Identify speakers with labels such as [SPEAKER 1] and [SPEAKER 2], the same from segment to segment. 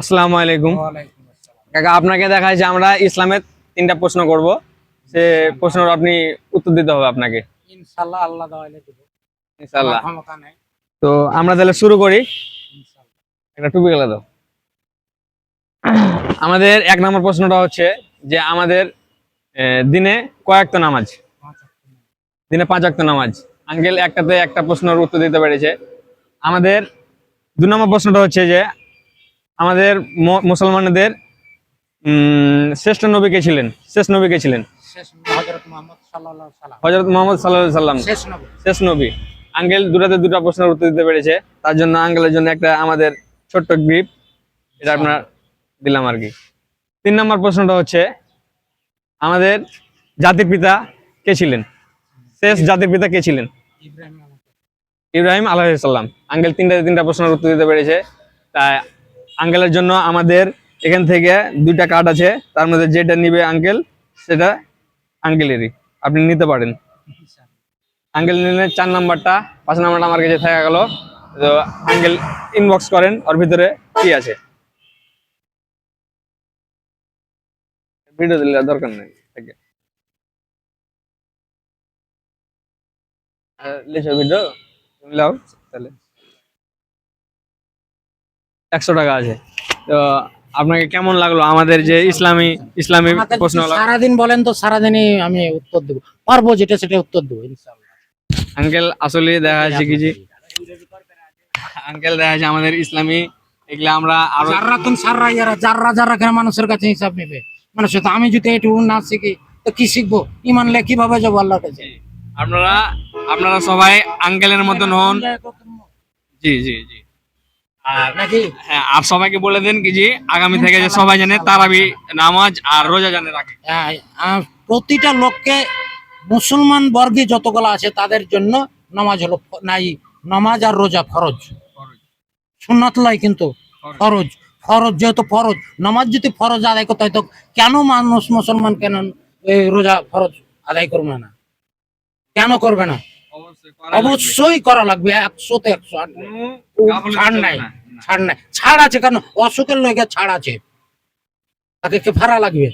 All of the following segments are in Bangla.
[SPEAKER 1] আসসালামু আলাইকুম। কাকা আপনাকে দেখা যে আমরা ইসলামের তিনটা প্রশ্ন করব। সে প্রশ্নের আপনি উত্তর দিতে হবে আপনাকে।
[SPEAKER 2] ইনশাআল্লাহ আল্লাহ দেব।
[SPEAKER 1] তো আমরা তাহলে শুরু করি। একটা টুপি গেলে দাও। আমাদের এক নম্বর প্রশ্নটা হচ্ছে যে আমাদের দিনে কয়েকটা নামাজ?
[SPEAKER 2] নামাজ।
[SPEAKER 1] দিনে পাঁচ অক্ত নামাজ। আঙ্কেল একটাতে একটা প্রশ্নের উত্তর দিতে পেরেছে। আমাদের দু নম্বর প্রশ্নটা হচ্ছে যে আমাদের মুসলমানদের শ্রেষ্ঠ নবী কে ছিলেন? শেষ নবী কে ছিলেন?
[SPEAKER 2] হযরত মুহাম্মদ সাল্লাল্লাহু সাল্লাম
[SPEAKER 1] হজরত মোহাম্মদ সাল্লাহ সাল্লাম
[SPEAKER 2] শেষ নবী।
[SPEAKER 1] আঙ্গেল দুটাতে দুটা প্রশ্নের উত্তর দিতে পেরেছে। তার জন্য আঙ্গেলের জন্য একটা আমাদের ছোট্ট গ্রিপ। এটা আপনার দিলাম আর কি। তিন নম্বর প্রশ্নটা হচ্ছে আমাদের জাতির পিতা কে ছিলেন? শেষ জাতির পিতা কে ছিলেন?
[SPEAKER 2] ইব্রাহিম
[SPEAKER 1] ইব্রাহিম আলাইসাল্লাম আঙ্কেল তিনটা তিনটা প্রশ্নের উত্তর দিতে পেরেছে। তাই আঙ্কেলের জন্য আমাদের এখান থেকে দুইটা কার্ড আছে। তার মধ্যে যেটা নিবে আঙ্কেল সেটা আঙ্কেলেরই আপনি নিতে পারেন। আঙ্কেল নিলে চার নাম্বারটা পাঁচ নাম্বারটা আমার কাছে থাকা গেল। তো আঙ্কেল ইনবক্স করেন ওর ভিতরে কি আছে? ভিডিও দিলে দরকার নেই। ভিডিও তুমি লাও তাহলে। একশো টাকা আছে। তো আপনাকে কেমন লাগল আমাদের যে ইসলামী ইসলামী প্রশ্ন
[SPEAKER 2] সারাদিন বলেন তো সারাদিনই আমি উত্তর দেবো। পারব যেটা সেটা উত্তর দেবো
[SPEAKER 1] আঙ্কেল আসলে দেখা যাচ্ছে কি যে আঙ্কেল দেখা যাচ্ছে আমাদের ইসলামী এগুলা আমরা আরও
[SPEAKER 2] যাররা তুম সাররা ইয়ারা যাররা যাররা কেন মানুষের কাছে হিসাব নেবে। মানুষ তো আমি যদি এটুকু না শিখি তো কি শিখব? ইমান লে কীভাবে যাব আল্লাহর কাছে?
[SPEAKER 1] আপনারা আপনারা সবাই আঙ্কেলের মতন হন। জি জি জি। আর
[SPEAKER 2] নাকি?
[SPEAKER 1] হ্যাঁ আর সবাইকে বলে দেন কি যে আগামী থেকে যে সবাই জানে তারাবি নামাজ আর রোজা জানে রাখে।
[SPEAKER 2] হ্যাঁ, প্রতিটা লোককে মুসলমান বর্গে যতগুলো আছে তাদের জন্য নামাজ হলো নাই নামাজ আর রোজা ফরজ। সুন্নাত লয় কিন্তু ফরজ। ফরজ। যেহেতু ফরজ নামাজ যদি ফরজ আদায় করতে হয় তো কেন মানুষ মুসলমান কেন রোজা ফরজ আদায় করবে না? কেন করবে না? অবশ্যই করা লাগবে। একশোতে একশো ছাড় নাই। ছাড় নাই ছাড় আছে কেন? অসুখের লোকে ছাড় আছে। তাকে কে ভাড়া লাগবে?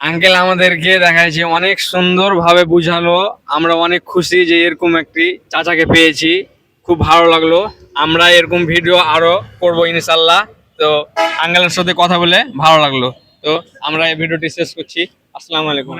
[SPEAKER 1] আঙ্কেল আমাদেরকে দেখাচ্ছে অনেক সুন্দর ভাবে বুঝালো। আমরা অনেক খুশি যে এরকম একটি চাচাকে পেয়েছি। খুব ভালো লাগল। আমরা এরকম ভিডিও আরও করব ইনশাল্লাহ। তো আঙ্কেলের সাথে কথা বলে ভালো লাগল। তো আমরা এই ভিডিওটি শেষ করছি। আসসালামু আলাইকুম।